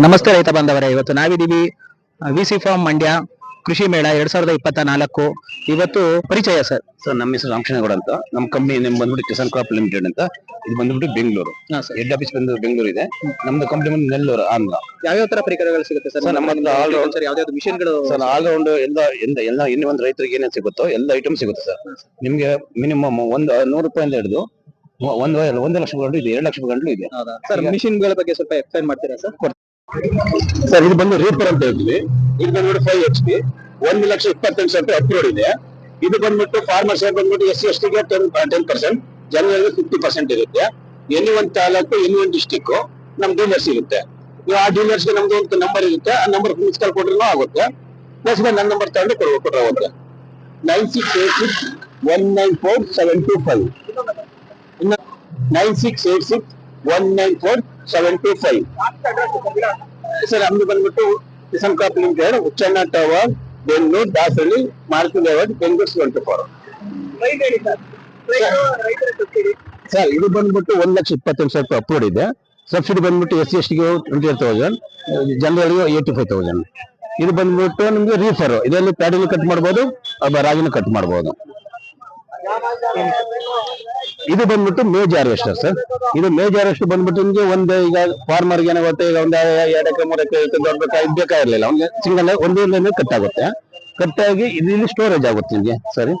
ನಮಸ್ತೆ ರೈತ ಬಾಂಧವರೇ ಇವತ್ತು ನಾವಿದ್ದೀವಿ ವಿಸಿ ಫಾರ್ಮ್ ಮಂಡ್ಯ ಕೃಷಿ ಮೇಳ ಎರಡ್ ಸಾವಿರದ ಇಪ್ಪತ್ತ ನಾಲ್ಕು. ಇವತ್ತು ಪರಿಚಯ ಸರ್. ಸರ್ ನಮ್ಮ ಹೆಸರು ರಾಮಚಂದ್ರಗೌಡ ಅಂತ. ನಮ್ಮ ಕಂಪನಿ ನಿಮ್ ಬಂದ್ಬಿಟ್ಟು ಕಿಸಾನ್ ಕ್ರಾಪ್ ಲಿಮಿಟೆಡ್ ಅಂತ. ಇದು ಬಂದ್ಬಿಟ್ಟು ಬೆಂಗಳೂರು. ಹೆಡ್ ಆಫೀಸ್ ಬಂದು ಬೆಂಗಳೂರು ಇದೆ. ನಮ್ದು ಕಂಪ್ನಿ ಬಂದು ನೆಲ್ಲೂರು ಆಂಧ್ರ. ಯಾವ್ಯಾವ ತರ ಪರಿಕರಗಳು ಸಿಗುತ್ತೆ ಸರ್? ನಮ್ಮ ಆಲ್ round- ಸರ್ ಯಾವ್ದಾವ್ದು ಮಿಷನ್ಗಳು ಸರ್ ಆಲ್ ರೌಂಡ್ ಎಲ್ಲ ಎಲ್ಲ ಎಲ್ಲ ಇನ್ನೂ ಒಂದು ರೈತರಿಗೆ ಏನೇನು ಸಿಗುತ್ತೋ ಎಲ್ಲ ಐಟಮ್ ಸಿಗುತ್ತೆ ಸರ್. ನಿಮ್ಗೆ ಮಿನಿಮಮ್ ಒಂದು ನೂರು ರೂಪಾಯಿಂದ ಹಿಡಿದು ಒಂದು ಒಂದು ಲಕ್ಷ ಗಂಟು ಇದೆ ಎರಡು ಲಕ್ಷ ಗಂಟಲು ಇದೆ. ಸರ್ ಮಿಷಿನ್ಗಳ ಬಗ್ಗೆ ಸ್ವಲ್ಪ ಎಕ್ಸ್ಪ್ಲೈನ್ ಮಾಡ್ತೀರಾ ಸರ್? ಸರ್, ಇದು ಬಂದು ರೀಪರ್ ಅಂತ ಹೇಳ್ತೀವಿ. ಇದು ಬಂದ್ಬಿಟ್ಟು ಫೈವ್ ಎಚ್ ಪಿ ಒಂದು ಲಕ್ಷ ಇಪ್ಪತ್ತೆಂಟು ಸಾವಿರ ಅಪ್ರೋಡ್ ಇದೆ. ಇದು ಬಂದ್ಬಿಟ್ಟು ಫಾರ್ಮರ್ಸ್ ಬಂದ್ಬಿಟ್ಟು ಎಸ್ ಸಿ ಎಸ್ ಟಿಗೆ ಟೆನ್ ಟೆನ್ ಪರ್ಸೆಂಟ್ ಜನರಲ್ಗೆ ಫಿಫ್ಟಿ ಪರ್ಸೆಂಟ್ ಇರುತ್ತೆ. ಎನಿ ಒಂದು ತಾಲೂಕು ಎನಿ ಒನ್ ಡಿಸ್ಟಿಕ್ ನಮ್ ಡೀಲರ್ಸ್ ಇರುತ್ತೆ. ನೀವು ಆ ಡೀಲರ್ಸ್ಗೆ ನಮ್ದು ಒಂದು ನಂಬರ್ ಇರುತ್ತೆ, ಆ ನಂಬರ್ ಮಿಸ್ ಕಾಲ್ ಕೊಟ್ರೂ ಆಗುತ್ತೆ. ಪ್ಲಸ್ ನನ್ನ ನಂಬರ್ ತಗೊಂಡು ಕೊಡ ಕೊಟ್ರಾಗುತ್ತೆ nine six eight six one nine four seven two five nine six eight six one nine four seven two five sir ನಮ್ದು ಬಂದ್ಬಿಟ್ಟು Kisan coop limited Uchchanna tower Bengaluru Dasahalli Maruti layout Bengaluru twenty four sir ಇದು ಬಂದ್ಬಿಟ್ಟು ಒಂದ್ ಲಕ್ಷ ಇಪ್ಪತ್ತೊಂದು ಸಾವಿರ ರೂಪಾಯಿ upload ಇದೆ. Subsidy ಬಂದ್ಬಿಟ್ಟು ಎಸ್ ಸಿ ಎಸ್ ಟಿಗೆ ಟ್ವೆಂಟಿ ಏಟ್ ತೌಸಂಡ್ ಜನರಲ್ಗೆ ಏಯ್ಟಿ ಫೈವ್ ತೌಸಂಡ್ ಇದು ಬಂದ್ಬಿಟ್ಟು ನಿಮ್ಗೆ ರೀಫರ್ ಇದರಲ್ಲಿ ಪ್ಯಾಡಿನ ಕಟ್ ಮಾಡ್ಬೋದು ಅಥವಾ ರಾಗಿನ ಕಟ್ ಮಾಡ್ಬೋದು. ಇದು ಬಂದ್ಬಿಟ್ಟು ಮೇಜ್ ಹಾರ್ವೆಸ್ಟರ್ ಸರ್ ಇದು ಮೇಜ್ ಹಾರ್ವೆಸ್ಟರ್ ಬಂದ್ಬಿಟ್ಟು ನಿಮಗೆ ಒಂದು ಈಗ ಫಾರ್ಮರ್ಗೆ ಏನಾಗುತ್ತೆ ಈಗ ಒಂದು ಎರಡು ಎಕರೆ, ಮೂರು ಎಕರೆ ದೊಡ್ಡ ಇದ್ ಬೇಕಾಗಿರ್ಲಿಲ್ಲ ಅವ್ನಿಗೆ ಸಿಂಗಲ್ ಒಂದೇ ಕಟ್ ಆಗುತ್ತೆ. ಕಟ್ ಆಗಿ ಇಲ್ಲಿ ಸ್ಟೋರೇಜ್ ಆಗುತ್ತೆ ನಿಮ್ಗೆ ಸರಿ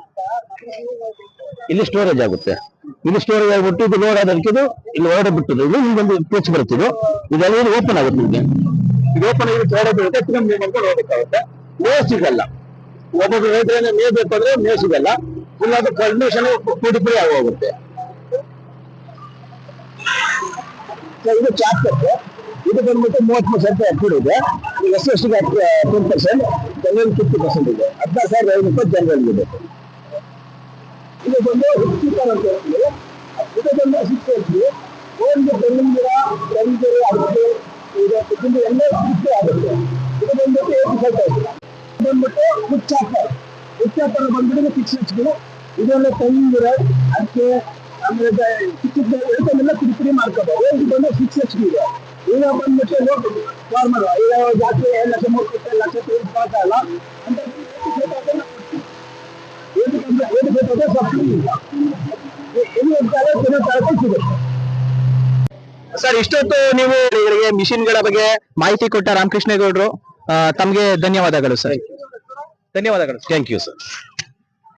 ಇಲ್ಲಿ ಸ್ಟೋರೇಜ್ ಆಗುತ್ತೆ. ಇಲ್ಲಿ ಸ್ಟೋರೇಜ್ ಆಗಿಬಿಟ್ಟು ಇದು ಲೋಡ್ ಆದಕ್ಕೆ ಇದು ಇಲ್ಲಿ ಹೊರಡೆ ಬಿಟ್ಟಿದೆ ಇದು ಒಂದು ಪೇಚ್ ಬರುತ್ತೆ ಇದು. ಇದೆಲ್ಲ ಓಪನ್ ಆಗುತ್ತೆ ನಿಮ್ಗೆ. ಇದು ಓಪನ್ ಆಗಿ ಕೆಳಗಡೆ ಬರುತ್ತೆ ತಿರ್ಗಾ ಹೋಗ್ಬೇಕಾಗುತ್ತೆ ಮೇ ಸಿಗಲ್ಲ. ಒಬ್ಬೊಬ್ಬರು ಹೇಳಿದ್ರೆ ಮೇ ಬೇಕಾದ್ರೆ ಮೇ ಸಿಗಲ್ಲ. ಇಲ್ಲ ಅದು ಕಂಡೀಷನ್ ಪುಡಿ ಪುಡಿ ಆಗೋಗುತ್ತೆ ಇದು ಚಾಪ್ಟರ್ ಇದು ಬಂದ್ಬಿಟ್ಟು ಮೂವತ್ತು ಪರ್ಸೆಂಟ್ ಅಪ್ರೂವ್ ಇದೆ. ಎಸ್ ಎಸ್ ಟಿಗೆ ten percent general fifty percent ಇದೆ. ಹದಿನಾರು ಸಾವಿರದ ಐದು ರೂಪಾಯಿ ಜನರಲ್ ಇದೆ ಇದು ಬಂದು ಸ್ಪೀಕರ್ ಅಂತ ಹೇಳ್ತೀವಿ. ಇದು ಬಂದು ಸಿಕ್ಸ್ ಹೇಳ್ತೀವಿ. ಒಂದು ಬೆಳ್ಳಿಂಗಿರ ತೆಂಗಿನ ಅಡಿಕೆ ಇದು ಇದು ಎಲ್ಲ ಸಿಕ್ಸ್ ಆಗುತ್ತೆ. ಇದು ಬಂದ್ಬಿಟ್ಟು ಏಟ್ ಫೈವ್ ಬಂದ್ಬಿಟ್ಟು ಹುಚ್ಚಾಪರ್ ಹುಚ್ಚಾಪರ್ ಬಂದ್ಬಿಟ್ಟು ಸಿಕ್ಸ್ ಎಚ್ ಪಿ ಇದೆಲ್ಲ ಅದಕ್ಕೆ ಆಮೇಲೆ ಚಿಕ್ಕ ಇದನ್ನೆಲ್ಲ ಪುಡಿ ಪುಡಿ ಮಾಡ್ಕೋಬಹುದು ಬಂದು ಸಿಕ್ಸ್ ಎಚ್ ಪಿ ಇದೆ. ಈಗ ಬಂದ್ಬಿಟ್ಟು ಫಾರ್ಮರ್ ಈಗ ಜಾಸ್ತಿ ಎರಡು ಲಕ್ಷ ಮೂರು ಲಕ್ಷ ಲಕ್ಷ ಅಂತ ಏನಕ್ಕೆ ಏನು ಬೇಕಾದ್ರೆ ಸಬ್ಸಿಡಿ ಇಲ್ಲ ಎಲ್ಲಿ ಹೋಗ್ತಾರೆ ಸಿಗುತ್ತೆ ಸರ್ ಇಷ್ಟೊತ್ತು ನೀವು ಇವರಿಗೆ ಮಿಷಿನ್ಗಳ ಬಗ್ಗೆ ಮಾಹಿತಿ ಕೊಟ್ಟ ರಾಮಕೃಷ್ಣೇಗೌಡರು ತಮ್ಗೆ ಧನ್ಯವಾದಗಳು ಸರ್. ಧನ್ಯವಾದಗಳು. Thank you sir